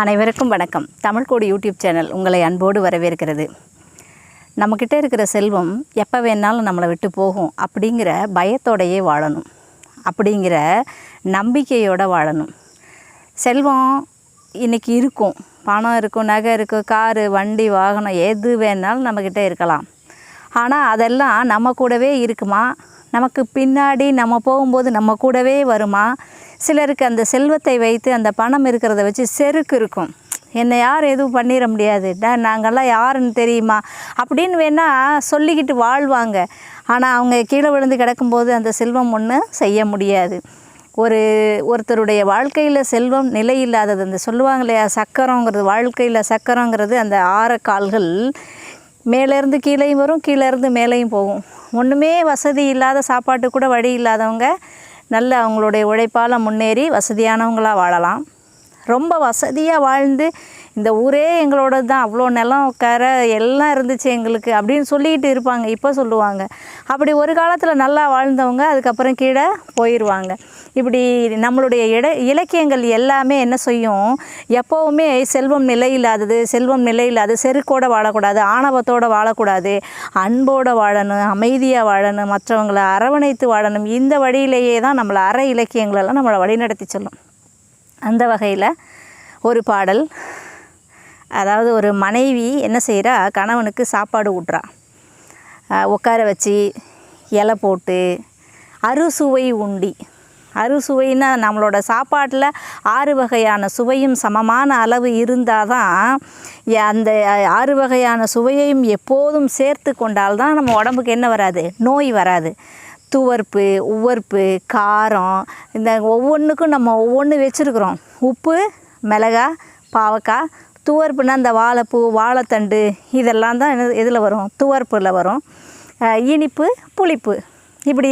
அனைவருக்கும் வணக்கம். தமிழ்கோடு YouTube channel உங்களை அன்போடு வரவேற்கிறது. நம்மக்கிட்ட இருக்கிற செல்வம் எப்போ வேணாலும் நம்மளை விட்டு போகும் அப்படிங்கிற பயத்தோடையே வாழணும். அப்படிங்கிற நம்பிக்கையோடு வாழணும். செல்வம் இன்றைக்கி இருக்கும். பணம் இருக்கும் நகை இருக்கும் காரு வண்டி வாகனம் எது வேணாலும் நம்மக்கிட்ட இருக்கலாம். ஆனால் அதெல்லாம் நம்ம கூடவே இருக்குமா? நமக்கு பின்னாடி நம்ம போகும்போது நம்ம கூடவே வருமா? சிலருக்கு அந்த செல்வத்தை வைத்து அந்த பணம் இருக்கிறத வச்சு செருக்கு இருக்கும். என்னை யார் எதுவும் பண்ணிட முடியாது. நாங்கள்லாம் யாருன்னு தெரியுமா? அப்படின்னு வேணால் சொல்லிக்கிட்டு வாழ்வாங்க. ஆனால் அவங்க கீழே விழுந்து கிடக்கும்போது அந்த செல்வம் ஒன்றும் செய்ய முடியாது. ஒரு ஒருத்தருடைய வாழ்க்கையில் செல்வம் நிலை இல்லாதது அந்த சொல்லுவாங்க இல்லையா சக்கரங்கிறது வாழ்க்கையில் சக்கரங்கிறது அந்த ஆரக்கால்கள் மேலேருந்து கீழேயும் வரும் கீழேருந்து மேலேயும் போகும். ஒன்றுமே வசதி இல்லாத சாப்பாட்டு கூட வழி இல்லாதவங்க நல்ல அவங்களுடைய உழைப்பால் முன்னேறி வசதியானவங்களாக வாழலாம். ரொம்ப வசதியாக வாழ்ந்து இந்த ஊரே எங்களோடது தான் அவ்வளோ நிலம் கரை எல்லாம் இருந்துச்சு எங்களுக்கு அப்படின்னு சொல்லிக்கிட்டு இருப்பாங்க இப்போ சொல்லுவாங்க. அப்படி ஒரு காலத்தில் நல்லா வாழ்ந்தவங்க அதுக்கப்புறம் கீழே போயிடுவாங்க இப்படி நம்மளுடைய இட இலக்கியங்கள் எல்லாமே என்ன செய்யும்? எப்போவுமே செல்வம் நிலையில்லாதது செல்வம் நிலையில்லாது செருக்கோடு வாழக்கூடாது ஆணவத்தோடு வாழக்கூடாது அன்போடு வாழணும் அமைதியாக வாழணும் மற்றவங்களை அரவணைத்து வாழணும். இந்த வழியிலேயே தான் நம்மளை அற இலக்கியங்களெல்லாம் நம்மளை வழிநடத்தி சொல்லும். அந்த வகையில் ஒரு பாடல். அதாவது ஒரு மனைவி என்ன செய்கிறா கணவனுக்கு சாப்பாடு ஊட்டுறா. உட்கார வச்சு இலை போட்டு அறுசுவை உண்டி. அறுசுவைன்னா நம்மளோட சாப்பாட்டில் ஆறு வகையான சுவையும் சமமான அளவு இருந்தால் தான் அந்த ஆறு வகையான சுவையையும் எப்போதும் சேர்த்து கொண்டால்தான் நம்ம உடம்புக்கு என்ன வராது? நோய் வராது. துவர்ப்பு உவர்ப்பு காரம் இந்த ஒவ்வொன்றுக்கும் நம்ம ஒவ்வொன்று வச்சுருக்குறோம். உப்பு மிளகா பாவக்காய் துவர்ப்புனா இந்த வாழைப்பூ வாழைத்தண்டு இதெல்லாம் தான் இதில் வரும்? துவர்ப்பில் வரும். இனிப்பு புளிப்பு. இப்படி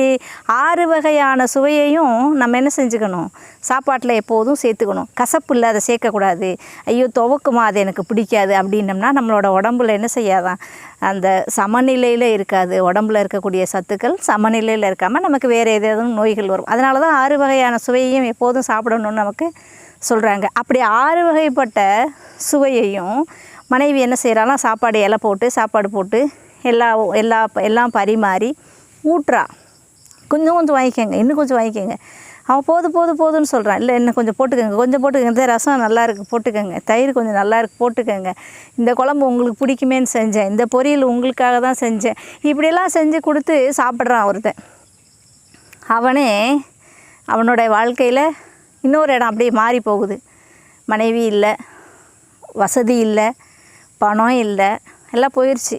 ஆறு வகையான சுவையையும் நம்ம என்ன செஞ்சுக்கணும்? சாப்பாட்டில் எப்போதும் சேர்த்துக்கணும். கசப்பு இல்லை அதை சேர்க்கக்கூடாது. ஐயோ துவக்குமா? அது எனக்கு பிடிக்காது. அப்படின்னம்னா நம்மளோட உடம்புல என்ன செய்யாதான்? அந்த சமநிலையில் இருக்காது. உடம்புல இருக்கக்கூடிய சத்துக்கள் சமநிலையில் இருக்காமல் நமக்கு வேறு ஏதேதும் நோய்கள் வரும். அதனால தான் ஆறு வகையான சுவையையும் எப்போதும் சாப்பிடணும்னு நமக்கு சொல்கிறாங்க அப்படி ஆறு வகைப்பட்ட சுவையையும் மனைவி என்ன செய்கிறாலாம் சாப்பாடு இலை போட்டு சாப்பாடு போட்டு எல்லா எல்லா எல்லாம் பரிமாறி ஊட்டுறா. கொஞ்சம் கொஞ்சம் வாங்கிக்கோங்க இன்னும் கொஞ்சம் வாங்கிக்கோங்க. அவன் போது போது போதுன்னு சொல்கிறான் இல்லை இன்னும் கொஞ்சம் போட்டுக்கோங்க கொஞ்சம் போட்டுக்கோங்க. இந்த ரசம் நல்லா இருக்குது போட்டுக்கோங்க. தயிர் கொஞ்சம் நல்லா இருக்குது போட்டுக்கோங்க. இந்த குழம்பு உங்களுக்கு பிடிக்குமேன்னு செஞ்சேன். இந்த பொரியல் உங்களுக்காக தான் செஞ்சேன். இப்படியெல்லாம் செஞ்சு கொடுத்து சாப்பிட்றான் ஒருத்தன். அவனே அவனோட வாழ்க்கையில் இன்னொரு இடம் அப்படியே மாறி போகுது. மனைவி இல்லை வசதி இல்லை பணம் இல்லை எல்லாம் போயிடுச்சு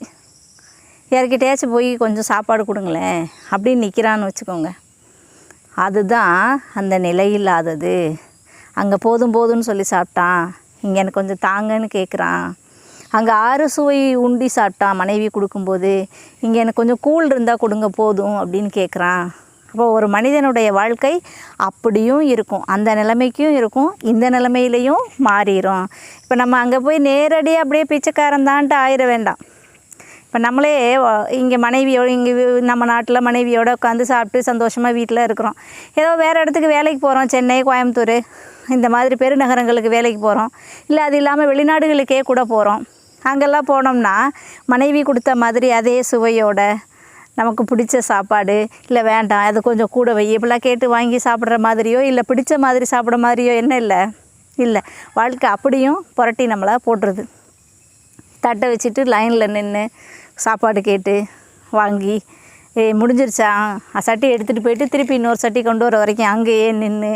யார்கிட்டயாச்சும் போய் கொஞ்சம் சாப்பாடு கொடுங்களேன் அப்படின்னு நிற்கிறான்னு வச்சுக்கோங்க. அதுதான் அந்த நிலை இல்லாதது. அங்கே போதும் போதும்னு சொல்லி சாப்பிட்டான். இங்கே எனக்கு கொஞ்சம் தாங்கன்னு கேட்குறான் அங்கே ஆறு சுவை உண்டி சாப்பிட்டான் மனைவி கொடுக்கும்போது. இங்கே எனக்கு கொஞ்சம் கூழ் இருந்தால் கொடுங்க போதும் அப்படின்னு கேட்குறான் அப்போ ஒரு மனிதனுடைய வாழ்க்கை அப்படியும் இருக்கும். அந்த நிலைமைக்கும் இருக்கும். இந்த நிலைமையிலையும் மாறிடும் இப்போ நம்ம அங்கே போய் நேரடியாக அப்படியே பிச்சைக்காரன் தான்ட்டு ஆயிட வேண்டாம். இப்போ நம்மளே இங்கே மனைவியோட இங்கே நம்ம நாட்டில் மனைவியோட உட்காந்து சாப்பிட்டு சந்தோஷமாக வீட்டில் இருக்கிறோம். ஏதோ வேறு இடத்துக்கு வேலைக்கு போகிறோம். சென்னை கோயம்புத்தூர் இந்த மாதிரி பெருநகரங்களுக்கு வேலைக்கு போகிறோம். இல்லை அது இல்லாமல் வெளிநாடுகளுக்கே கூட போகிறோம். அங்கெல்லாம் போனோம்னா மனைவி கொடுத்த மாதிரி அதே சுவையோட நமக்கு பிடிச்ச சாப்பாடு இல்லை வேண்டாம் அது கொஞ்சம் கூட வை. இப்பெல்லாம் கேட்டு வாங்கி சாப்பிட்ற மாதிரியோ இல்லை பிடிச்ச மாதிரி சாப்பிட்ற மாதிரியோ என்ன இல்லை. இல்லை. வாழ்க்கை அப்படியும் புரட்டி நம்மளை போட்டுருது. தட்டை வச்சுட்டு லைனில் நின்று சாப்பாடு கேட்டு வாங்கி ஏ முடிஞ்சிருச்சா? சட்டி எடுத்துகிட்டு போயிட்டு திருப்பி இன்னொரு சட்டி கொண்டு வர வரைக்கும் அங்கேயே நின்று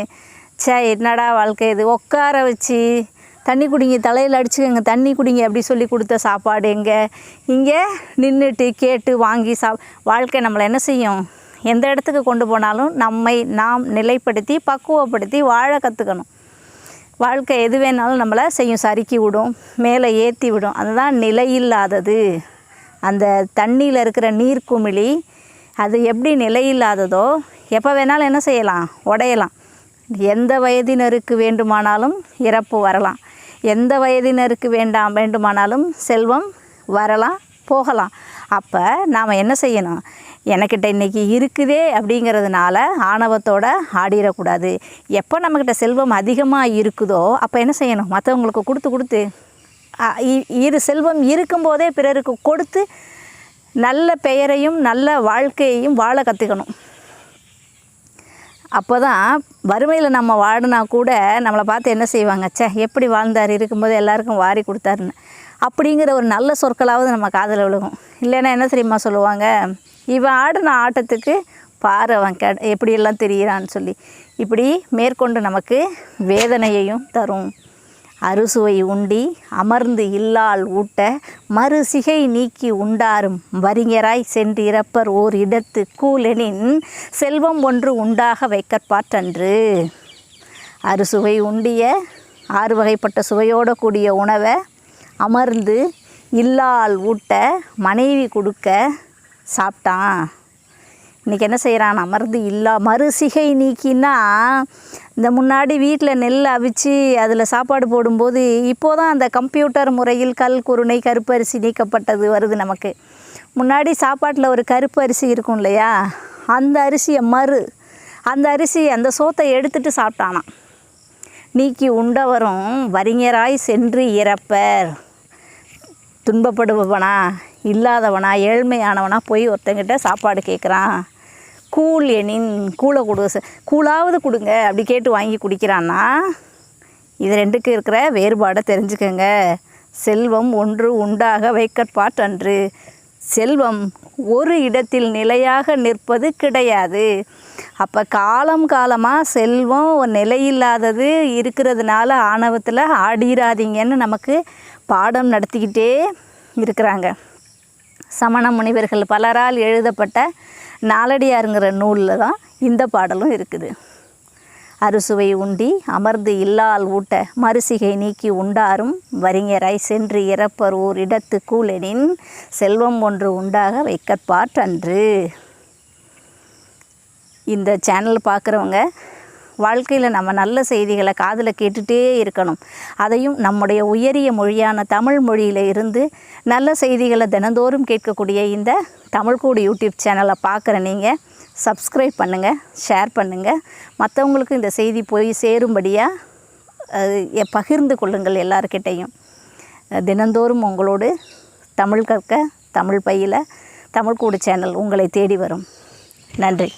சே என்னடா வாழ்க்கை இது? உட்கார வச்சு தண்ணி குடிங்க தலையில் அடிச்சுக்கோங்க தண்ணி குடிங்க அப்படி சொல்லி கொடுத்த சாப்பாடு எங்கே? இங்கே நின்றுட்டு கேட்டு வாங்கி சா வாழ்க்கை நம்மளை என்ன செய்யும்? எந்த இடத்துக்கு கொண்டு போனாலும் நம்மை நாம் நிலைப்படுத்தி பக்குவப்படுத்தி வாழ கற்றுக்கணும் வாழ்க்கை எது வேணாலும் நம்மளை செய்யும் சறுக்கி விடும் மேலே ஏற்றி விடும். அதுதான் நிலையில்லாதது அந்த தண்ணியில் இருக்கிற நீர்க்குமிழி அது எப்படி நிலையில்லாததோ எப்போ வேணாலும் என்ன செய்யலாம்? உடையலாம். எந்த வயதினருக்கு வேண்டுமானாலும் இறப்பு வரலாம். எந்த வயதினருக்கு வேண்டாம் வேண்டுமானாலும் செல்வம் வரலாம் போகலாம். அப்போ நாம் என்ன செய்யணும்? எனக்கிட்ட இன்றைக்கி இருக்குதே அப்படிங்கிறதுனால ஆணவத்தோட ஆடிடக்கூடாது. எப்போ நம்மக்கிட்ட செல்வம் அதிகமாக இருக்குதோ அப்போ என்ன செய்யணும்? மற்றவங்களுக்கு கொடுத்து கொடுத்து இ- இரு செல்வம் இருக்கும்போதே பிறருக்கு கொடுத்து நல்ல பெயரையும் நல்ல வாழ்க்கையையும் வாழ கற்றுக்கணும் அப்போ தான் வறுமையில் நம்ம வாடினா கூட நம்மளை பார்த்து என்ன செய்வாங்க? ச்சே எப்படி வாழ்ந்தார்? இருக்கும்போது எல்லாருக்கும் வாரி கொடுத்தாருன்னு. அப்படிங்கிற ஒரு நல்ல சொற்களாவது நம்ம காதில் விழுகும். இல்லைன்னா என்ன தெரியுமா சொல்லுவாங்க? இவன் ஆடின ஆட்டத்துக்கு பாரு அவன் கெ எப்படியெல்லாம் தெரிகிறான்னு சொல்லி. இப்படி மேற்கொண்டு நமக்கு வேதனையையும் தரும். அறுசுவை உண்டி அமர்ந்து இல்லால் ஊட்ட மறுசிகை நீக்கி உண்டாரும் வரிஞராய் சென்று இறப்பர் ஓர் இடத்து கூலெனின் செல்வம் ஒன்று உண்டாக வைக்கற்பாற்றன்று அறுசுவை உண்டிய ஆறு வகைப்பட்ட சுவையோட கூடிய உணவை அமர்ந்து இல்லால் ஊட்ட மனைவி கொடுக்க சாப்பிட்டான் இன்றைக்கி என்ன செய்கிறான் அமர்ந்து இல்லா. மறுசிகை நீக்கினா இந்த முன்னாடி வீட்டில் நெல் அவிச்சு அதில் சாப்பாடு போடும்போது இப்போ தான் அந்த கம்ப்யூட்டர் முறையில் கல் குருணை கருப்பரிசி நீக்கப்பட்டது வருது நமக்கு. முன்னாடி சாப்பாட்டில் ஒரு கருப்பு அரிசி இருக்கும் இல்லையா? அந்த அரிசியை மறு அந்த அரிசி அந்த சோத்தை எடுத்துட்டு சாப்பிட்டானான் நீக்கி உண்டவரும் வரிஞராய் சென்று இறப்பர். துன்பப்படுபவனா இல்லாதவனா ஏழ்மையானவனா போய் ஒருத்தங்கிட்ட சாப்பாடு கேட்குறான் கூழ் எனின் கூழை கொடு ச- கூழாவது கொடுங்க அப்படி கேட்டு வாங்கி குடிக்கிறான்னா இது ரெண்டுக்கு இருக்கிற வேறுபாடை தெரிஞ்சுக்கோங்க. செல்வம் ஒன்று உண்டாக வைக்கற்பாற்றன்று செல்வம் ஒரு இடத்தில் நிலையாக நிற்பது கிடையாது. அப்போ காலம் காலமாக செல்வம் நிலையில்லாதது இருக்கிறதுனால ஆணவத்தில் ஆடிராதீங்கன்னு நமக்கு பாடம் நடத்திக்கிட்டே இருக்கிறாங்க. சமண முனிவர்கள் பலரால் எழுதப்பட்ட நாலடியாருங்கிற நூலில் தான் இந்த பாடலும் இருக்குது. அறுசுவை உண்டி அமர்ந்து இல்லால் ஊட்ட மறுசிகை நீக்கி உண்டாரும் வரிஞராய் சென்று இறப்பர் ஓர் இடத்து கூலெனின் செல்வம் ஒன்று உண்டாக வைக்கற்பாற்றன்று இந்த சேனல் பார்க்குறவங்க வாழ்க்கையில் நம்ம நல்ல செய்திகளை காதில் கேட்டுகிட்டே இருக்கணும். அதையும் நம்முடைய உயரிய மொழியான தமிழ் மொழியில் இருந்து நல்ல செய்திகளை தினந்தோறும் கேட்கக்கூடிய இந்த தமிழ்கூடு யூடியூப் சேனலை பார்க்குற நீங்கள் சப்ஸ்கிரைப் பண்ணுங்கள் ஷேர் பண்ணுங்கள் மற்றவங்களுக்கு இந்த செய்தி போய் சேரும்படியாக பகிர்ந்து கொள்ளுங்கள் எல்லார்கிட்டையும். தினந்தோறும் உங்களோடு தமிழ் கற்க தமிழ் பையில் தமிழ்கூடு சேனல் உங்களை தேடி வரும். நன்றி.